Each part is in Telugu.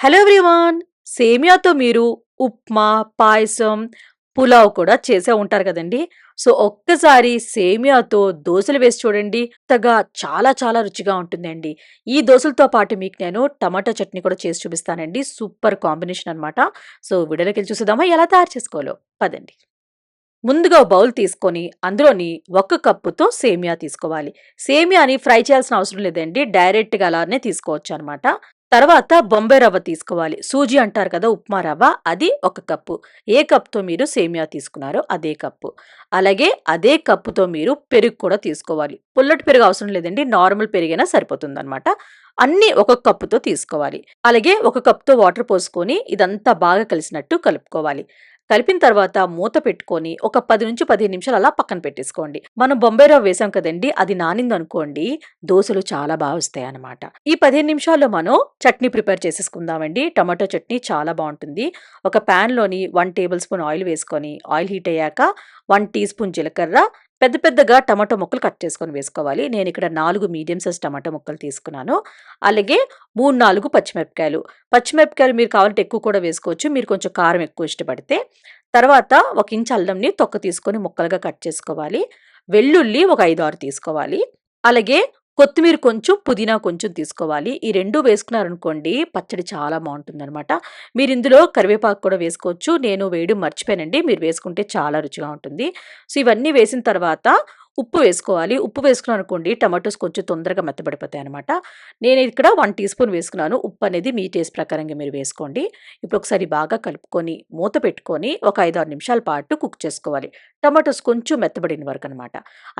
హలో ఎవ్రీవాన్ సేమియాతో మీరు ఉప్మా, పాయసం, పులావ్ కూడా చేసే ఉంటారు కదండి సో, ఒక్కసారి సేమియాతో దోశలు వేసి చూడండి. తగా చాలా చాలా రుచిగా ఉంటుందండి. ఈ దోశలతో పాటు మీకు నేను టమాటా చట్నీ కూడా చేసి చూపిస్తానండి. సూపర్ కాంబినేషన్ అనమాట. సో, వీడియోలోకెళ్ళి చూసేద్దామా ఎలా తయారు చేసుకోవాలో? పదండి. ముందుగా బౌల్ తీసుకొని అందులోని ఒక కప్పుతో సేమియా తీసుకోవాలి. సేమియాని ఫ్రై చేయాల్సిన అవసరం లేదండి. డైరెక్ట్‌గా అలానే తీసుకోవచ్చు అనమాట తర్వాత బొంబాయి రవ్వ తీసుకోవాలి. సూజీ అంటారు కదా! ఉప్మా రవ్వ అది ఒక కప్పు. ఏ కప్‌తో మీరు సేమియా తీసుకున్నారో అదే కప్పు. అలాగే అదే కప్పుతో మీరు పెరుగు కూడా తీసుకోవాలి. పుల్లటి పెరుగు అవసరం లేదండి. నార్మల్ పెరుగైనా సరిపోతుందనమాట. అన్నీ ఒక కప్పుతో తీసుకోవాలి. అలాగే ఒక కప్‌తో వాటర్ పోసుకొని ఇదంతా బాగా కలిసినట్టు కలుపుకోవాలి. కలిపిన తర్వాత మూత పెట్టుకొని ఒక 10-15 నిమిషాలు అలా పక్కన పెట్టేసుకోండి. మనం బొంబాయి రవ్వ వేసాం కదండి అది నానింది అనుకోండి దోసలు చాలా బాగా వస్తాయి అనమాట ఈ 15 నిమిషాల్లో మనం చట్నీ ప్రిపేర్ చేసేసుకుందామండి. టమాటో చట్నీ చాలా బాగుంటుంది ఒక పాన్‌లోని వన్ టేబుల్ స్పూన్ ఆయిల్ వేసుకొని ఆయిల్ హీట్ అయ్యాక వన్ టీ స్పూన్ జీలకర్ర పెద్ద పెద్దగా టమాటో ముక్కలు కట్ చేసుకొని వేసుకోవాలి. నేను ఇక్కడ నాలుగు మీడియం సైజ్ టమాటో ముక్కలు తీసుకున్నాను. అలాగే 3, 4 పచ్చిమిరపకాయలు. పచ్చిమిరపకాయలు మీరు కావాలంటే ఎక్కువ కూడా వేసుకోవచ్చు. మీరు కొంచెం కారం ఎక్కువ ఇష్టపడితే. తర్వాత ఒక ఇంచు అల్లంని తొక్క తీసుకొని ముక్కలుగా కట్ చేసుకోవాలి. వెల్లుల్లి ఒక 5, 6 తీసుకోవాలి. అలాగే కొత్తిమీర కొంచెం, పుదీనా కొంచెం తీసుకోవాలి. ఈ రెండు వేసుకున్నారనుకోండి పచ్చడి చాలా బాగుంటుంది అనమాట మీరు ఇందులో కరివేపాకు కూడా వేసుకోవచ్చు. నేను వేయడం మర్చిపోయానండి. మీరు వేసుకుంటే చాలా రుచిగా ఉంటుంది. సో, ఇవన్నీ వేసిన తర్వాత ఉప్పు వేసుకోవాలి. ఉప్పు వేసుకున్నారనుకోండి టమాటోస్ కొంచెం తొందరగా మెత్తబడిపోతాయనమాట. నేను ఇక్కడ వన్ టీ స్పూన్ వేసుకున్నాను. ఉప్పు అనేది మీ టేస్ట్ ప్రకారంగా మీరు వేసుకోండి. ఇప్పుడు ఒకసారి బాగా కలుపుకొని మూత పెట్టుకొని ఒక 5, 6 నిమిషాల పాటు కుక్ చేసుకోవాలి. టమాటోస్ కొంచెం మెత్తబడిన వరకు అనమాట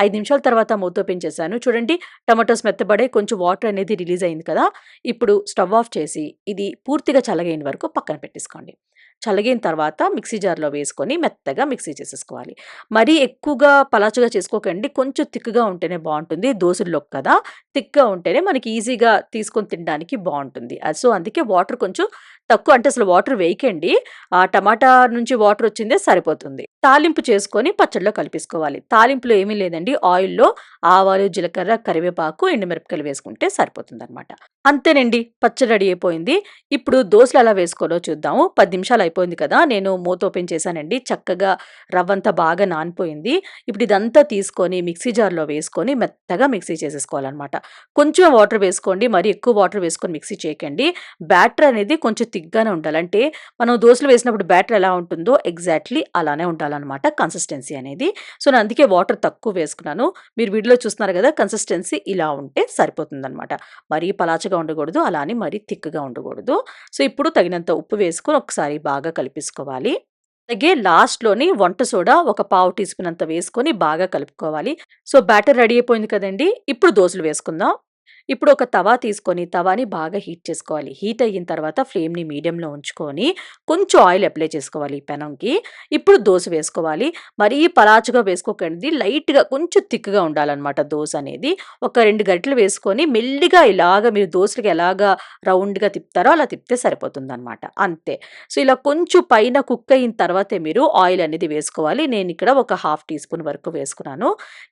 ఐదు నిమిషాల తర్వాత మూత ఓపెన్ చేశాను. చూడండి టమాటోస్ మెత్తబడే కొంచెం వాటర్ అనేది రిలీజ్ అయింది కదా! ఇప్పుడు స్టవ్ ఆఫ్ చేసి ఇది పూర్తిగా చల్లగైన వరకు పక్కన పెట్టేసుకోండి. చల్లగిన తర్వాత మిక్సీ జార్‌లో వేసుకొని మెత్తగా మిక్సీ చేసేసుకోవాలి. మరీ ఎక్కువగా పలాచగా చేసుకోకండి. కొంచెం థిక్‌గా ఉంటేనే బాగుంటుంది దోశల్లో కదా! థిక్‌గా ఉంటేనే మనకి ఈజీగా తీసుకొని తినడానికి బాగుంటుంది సో, అందుకే వాటర్ కొంచెం తక్కువ అంటే అసలు వాటర్ వేయకండి. ఆ టమాటా నుంచి వాటర్ వచ్చిందే సరిపోతుంది. తాలింపు చేసుకొని పచ్చడిలో కలిపేసుకోవాలి. తాలింపులో ఏమీ లేదండి. ఆయిల్‌లో ఆవాలు, జీలకర్ర, కరివేపాకు, ఎండుమిరపకాయలు వేసుకుంటే సరిపోతుందనమాట. అంతేనండి పచ్చడి రెడీ అయిపోయింది. ఇప్పుడు దోశలు ఎలా వేసుకోవాలో చూద్దాము. పది నిమిషాలు అయిపోయింది కదా! నేను మూత ఓపెన్ చేశానండి. చక్కగా రవ్వంతా బాగా నానిపోయింది. ఇప్పుడు ఇదంతా తీసుకొని మిక్సీ జార్‌లో వేసుకొని మెత్తగా మిక్సీ చేసేసుకోవాలన్నమాట కొంచెం వాటర్ వేసుకోండి. మరి ఎక్కువ వాటర్ వేసుకొని మిక్సీ చేయకండి. బ్యాటర్ అనేది కొంచెం థిక్‌గానే ఉండాలి. అంటే మనం దోశలు వేసినప్పుడు బ్యాటర్ ఎలా ఉంటుందో ఎగ్జాక్ట్‌లీ అలానే ఉండాలన్నమాట కన్సిస్టెన్సీ అనేది. సో, నేను అందుకే వాటర్ తక్కువ వేసుకున్నాను. మీరు వీడియోలో చూస్తున్నారు కదా! కన్సిస్టెన్సీ ఇలా ఉంటే సరిపోతుందనమాట. పలాచ పలాచగా ఉండకూడదు. అలానే మరీ థిక్‌గా ఉండకూడదు. సో, ఇప్పుడు తగినంత ఉప్పు వేసుకొని ఒకసారి బాగా కలిపేసుకోవాలి. అలాగే లాస్ట్‌లోని వంట సోడా ఒక పావు టీ స్పూన్ అంత వేసుకొని బాగా కలుపుకోవాలి. సో, బ్యాటర్ రెడీ అయిపోయింది కదండి ఇప్పుడు దోసలు వేసుకుందాం. ఇప్పుడు ఒక తవా తీసుకొని తవాని బాగా హీట్ చేసుకోవాలి. హీట్ అయిన తర్వాత ఫ్లేమ్‌ని మీడియంలో ఉంచుకొని కొంచెం ఆయిల్ అప్లై చేసుకోవాలి ఈ పెనంకి. ఇప్పుడు దోశ వేసుకోవాలి. మరీ పలాచుగా వేసుకోకండి. లైట్‌గా కొంచెం థిక్‌గా ఉండాలన్నమాట దోశ అనేది. ఒక 2 గరిటెలు వేసుకొని మెల్లిగా ఇలాగ మీరు దోసలకి ఎలాగా రౌండ్‌గా తిప్పుతారో అలా తిప్పితే సరిపోతుందనమాట. అంతే. సో, ఇలా కొంచెం పైన కుక్ అయిన తర్వాతే మీరు ఆయిల్ అనేది వేసుకోవాలి. నేను ఇక్కడ ఒక హాఫ్ టీ స్పూన్ వరకు వేసుకున్నాను.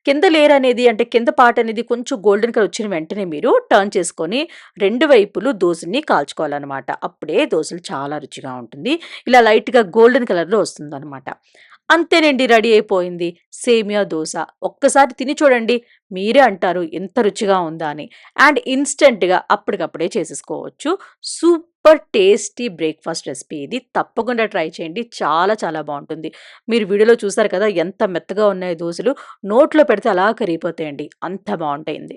కింద లేయర్ అనేది అంటే కింద పార్ట్ అనేది కొంచెం గోల్డెన్ కలర్ వచ్చిన వెంటనే మీరు టర్న్ చేసుకొని రెండు వైపులు దోశని కాల్చుకోవాలన్నమాట అప్పుడే దోశలు చాలా రుచిగా ఉంటుంది. ఇలా లైట్‌గా గోల్డెన్ కలర్‌లో వస్తుందనమాట. అంతేనండి రెడీ అయిపోయింది. సేమియా దోశ ఒక్కసారి తిని చూడండి. మీరే అంటారు ఎంత రుచిగా ఉందా అని. అండ్ ఇన్స్టెంట్గా అప్పటికప్పుడే చేసేసుకోవచ్చు. సూపర్ టేస్టీ బ్రేక్‌ఫాస్ట్ రెసిపీ ఇది. తప్పకుండా ట్రై చేయండి. చాలా చాలా బాగుంటుంది మీరు వీడియోలో చూసారు కదా! ఎంత మెత్తగా ఉన్నాయో దోశలు నోట్లో పెడితే అలా కరిగిపోతాయండి. అంత బాగుంటుంది